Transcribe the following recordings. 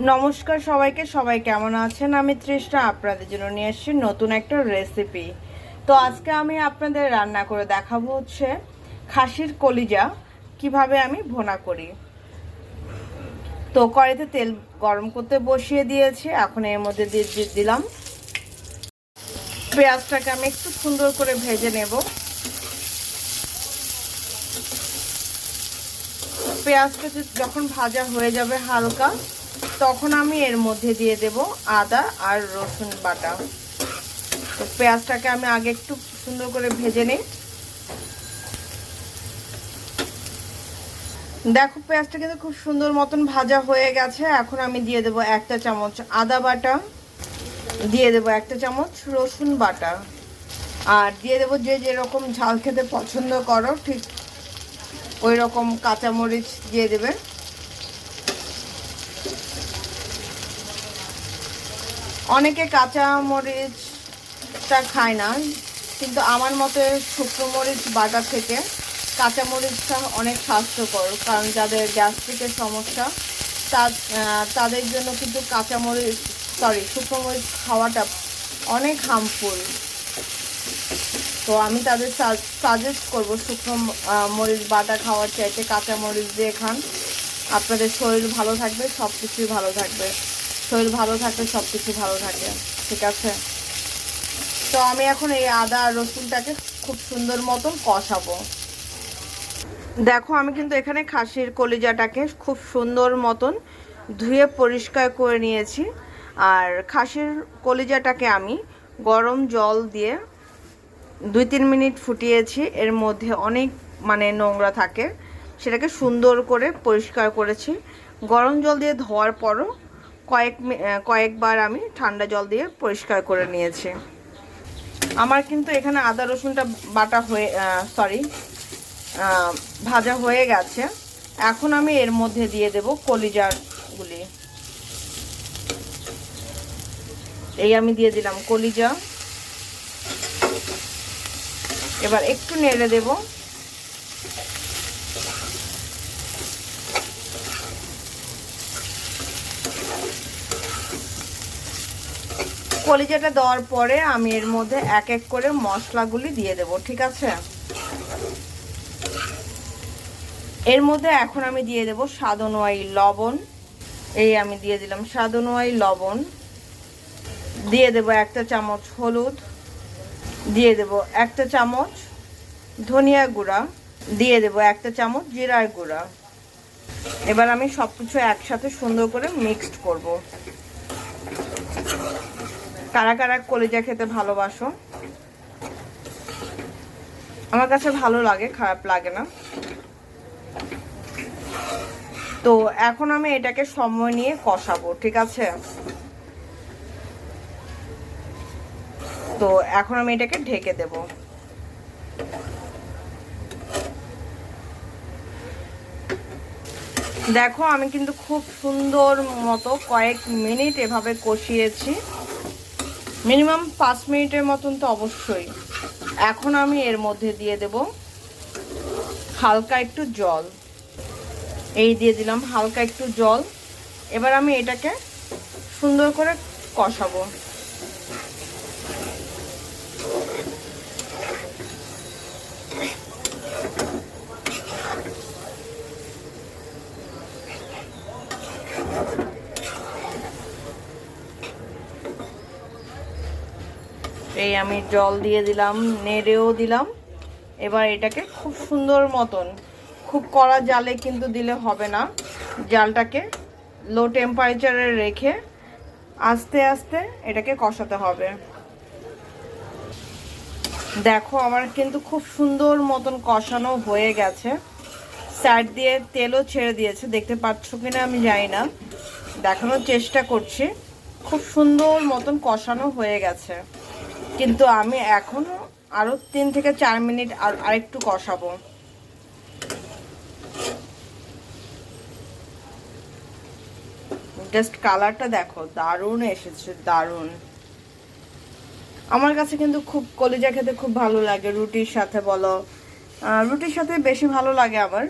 নমস্কার সবাইকে, সবাই কেমন আছেন? আমি তৃষ্ণা, আপনাদের জন্য নিয়ে এসেছি নতুন একটা রেসিপি তো আজকে আমি আপনাদের রান্না করে দেখাবো হচ্ছে খাসির কলিজা, কীভাবে আমি ভোনা করি। তো কড়াইতে তেল গরম করতে বসিয়ে দিয়েছি, এখন এর মধ্যে দিয়ে দিলাম। পেঁয়াজটাকে আমি একটু সুন্দর করে ভেজে নেব। পেঁয়াজটা যখন ভাজা হয়ে যাবে হালকা তখন আমি এর মধ্যে দিয়ে দেব আদা আর রসুন বাটা। তো পেঁয়াজটাকে আমি আগে একটু সুন্দর করে ভেজে নিই। দেখো, পেঁয়াজটা কিন্তু খুব সুন্দর মতন ভাজা হয়ে গেছে। এখন আমি দিয়ে দেব একটা চামচ আদা বাটা। দিয়ে দেব একটা চামচ রসুন বাটা। আর দিয়ে দেবো যে যেরকম ঝাল খেতে পছন্দ করো, ঠিক ওই রকম কাঁচামরিচ দিয়ে দেবে। অনেকে কাঁচা মরিচটা খায় না, কিন্তু আমার মতে শুকনো মরিচ বাটা থেকে কাঁচা মরিচটা অনেক স্বাস্থ্যকর, কারণ যাদের গ্যাস্ট্রিকের সমস্যা তাদের জন্য কিন্তু কাঁচা মরিচ সরি শুকনো মরিচ খাওয়াটা অনেক হার্মফুল তো আমি তাদের সাজেস্ট করব শুকনো মরিচ বাটা খাওয়ার চাইতে কাঁচা মরিচ দিয়ে খান। আপনাদের শরীর ভালো থাকবে সব কিছুই ভালো থাকবে। শরীর ভালো থাকলে সব কিছু ভালো থাকে, ঠিক আছে? তো আমি এখন এই আদা আর রসুনটাকে খুব সুন্দর মতন কষাবো। দেখো, আমি কিন্তু এখানে খাসির কলিজাটাকে খুব সুন্দর মতন ধুয়ে পরিষ্কার করে নিয়েছি। আর খাসির কলিজাটাকে আমি গরম জল দিয়ে দুই তিন মিনিট ফুটিয়েছি। এর মধ্যে অনেক মানে নোংরা থাকে। সেটাকে সুন্দর করে পরিষ্কার করেছি। গরম জল দিয়ে ধোয়ার পরও কয়েক কয়েকবার আমি ঠান্ডা জল দিয়ে পরিষ্কার করে নিয়েছি। আমার কিন্তু এখানে আদা, রসুনটা বাটা হয়ে সরি ভাজা হয়ে গেছে। এখন আমি এর মধ্যে দিয়ে দেব কলিজাগুলি। এই আমি দিয়ে দিলাম কলিজা। এবার একটু নেড়ে দেবো। কলিজাটা দেওয়ার পরে আমি এর মধ্যে এক এক করে মশলাগুলি দিয়ে দেব, ঠিক আছে? এর মধ্যে এখন আমি দিয়ে দেব সাদনোয়াই লবণ। এই আমি দিয়ে দিলাম সাদনোয়াই লবণ। দিয়ে দেব একটা চামচ হলুদ। দিয়ে দেব একটা চামচ ধনিয়া গুঁড়া। দিয়ে দেব একটা চামচ জিরার গুঁড়া। এবার আমি সব কিছু একসাথে সুন্দর করে মিক্সড করব। কারা কারা কলিজা খেতে ভালোবাসো? আমার কাছে ভালো লাগে, খারাপ লাগে না। তো এখন আমি এটাকে সময় নিয়ে কষাবো, ঠিক আছে? তো এখন আমি এটাকে ঢেকে দেব। দেখো, আমি কিন্তু খুব সুন্দর মতো কয়েক মিনিট এভাবে কষিয়েছি। মিনিমাম পাঁচ মিনিটের মতন তো অবশ্যই। এখন আমি এর মধ্যে দিয়ে দেব হালকা একটু জল। এই দিয়ে দিলাম হালকা একটু জল। এবার আমি এটাকে সুন্দর করে কষাবো। এই আমি জল দিয়ে দিলাম, নেড়েও দিলাম। এবার এটাকে খুব সুন্দর মতন, খুব কড়া জালে কিন্তু দিলে হবে না। জালটাকে লো টেম্পারেচারে রেখে আস্তে আস্তে এটাকে কষাতে হবে। দেখো আমার কিন্তু খুব সুন্দর মতন কষানো হয়ে গেছে। সাইড দিয়ে তেলও ছেড়ে দিয়েছে, দেখতে পাচ্ছ কি না আমি জানি না। দেখানোর চেষ্টা করছি, খুব সুন্দর মতন কষানো হয়ে গেছে। কিন্তু আমি এখনও আরও তিন থেকে চার মিনিট আর আরেকটু কষাবো। জাস্ট কালারটা দেখো, দারুণ এসেছে, দারুণ। আমার কাছে কিন্তু খুব কলিজা খেতে খুব ভালো লাগে, রুটির সাথে বলো। রুটির সাথে বেশি ভালো লাগে আমার।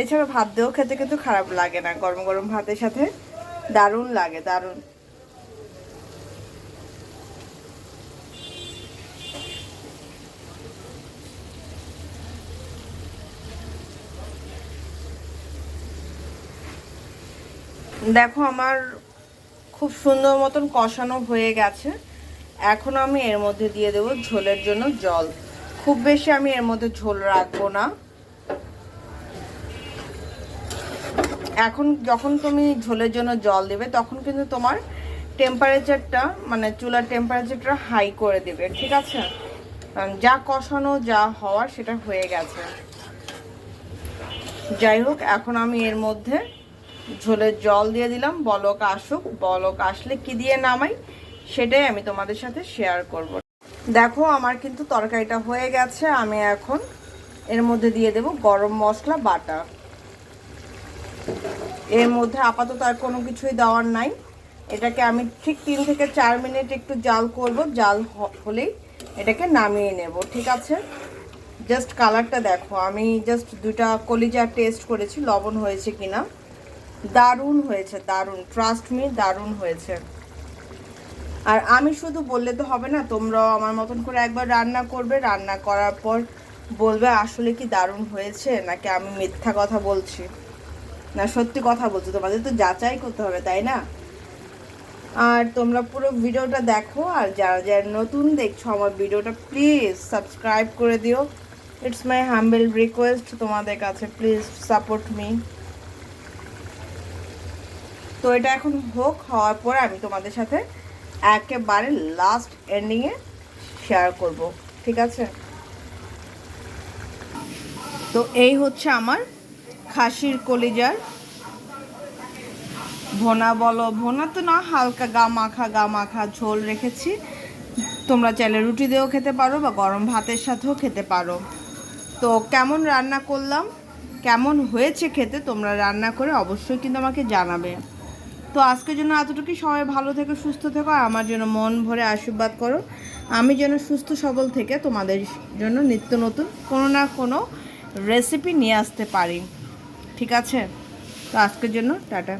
এছাড়া ভাত দিয়েও খেতে কিন্তু খারাপ লাগে না, গরম গরম ভাতের সাথে দারুণ লাগে, দারুণ। দেখো আমার খুব সুন্দর মতন কষানো হয়ে গেছে। এখন আমি এর মধ্যে দিয়ে দেবো ঝোলের জন্য জল। খুব বেশি আমি এর মধ্যে ঝোল রাখব না। এখন যখন তুমি ঝোলের জন্য জল দেবে, তখন কিন্তু তোমার টেম্পারেচারটা মানে চুলার টেম্পারেচারটা হাই করে দেবে, ঠিক আছে? যা কষানো, যা হওয়ার সেটা হয়ে গেছে। যাই হোক, এখন আমি এর মধ্যে ঝোলের জল দিয়ে দিলাম, বলক আসুক, বলক আসলে কি দিয়ে নামাই সেটাই আমি তোমাদের সাথে শেয়ার করব। দেখো আমার কিন্তু তরকারিটা হয়ে গেছে, আমি এখন এর মধ্যে দিয়ে দেব গরম মশলা, বাটা। এর মধ্যে আপাতত আর কোনো কিছুই দেওয়ার নাই। এটাকে আমি ঠিক তিন থেকে চার মিনিট একটু জাল করব, জাল হলেই এটাকে নামিয়ে নেব, ঠিক আছে? জাস্ট কালারটা দেখো, আমি জাস্ট দুটা কলিজা টেস্ট করেছি, লবণ হয়েছে কিনা। দারুণ হয়েছে, দারুণ। ট্রাস্ট মি দারুণ হয়েছে। আর আমি শুধু বললে তো হবে না, তোমরাও আমার মতন করে একবার রান্না করবে, রান্না করার পর বলবে আসলে কি দারুণ হয়েছে, নাকি আমি মিথ্যা কথা বলছি? না, সত্যি কথা বলছি, তোমাদের তো যাচাই করতে হবে, তাই না? আর তোমরা পুরো ভিডিওটা দেখো, আর যারা যারা নতুন দেখছ আমার ভিডিওটা প্লিজ সাবস্ক্রাইব করে দিও। ইটস মাই হাম্বেল রিকোয়েস্ট তোমাদের কাছে প্লিজ সাপোর্ট মি তো এটা এখন হোক, হওয়ার পর আমি তোমাদের সাথে একেবারে লাস্ট এন্ডিংয়ে শেয়ার করব, ঠিক আছে? তো এই হচ্ছে আমার খাসির কলিজার ভোনা, বলো। ভোনা তো না, হালকা গা মাখা গা মাখা ঝোল রেখেছি। তোমরা চাইলে রুটি দিয়েও খেতে পারো বা গরম ভাতের সাথেও খেতে পারো। তো কেমন রান্না করলাম, কেমন হয়েছে খেতে তোমরা রান্না করে অবশ্যই কিন্তু আমাকে জানাবে। তো আজকের জন্য এতটুকুই। সবাই ভালো থেকো, সুস্থ থেকো, আর আমার জন্য মন ভরে আশীর্বাদ করো। আমি যেন সুস্থ সবল থেকে তোমাদের জন্য নিত্য নতুন কোনো না কোনো রেসিপি নিয়ে আসতে পারি। ঠিক আছে? তো আজকের জন্য টাটা।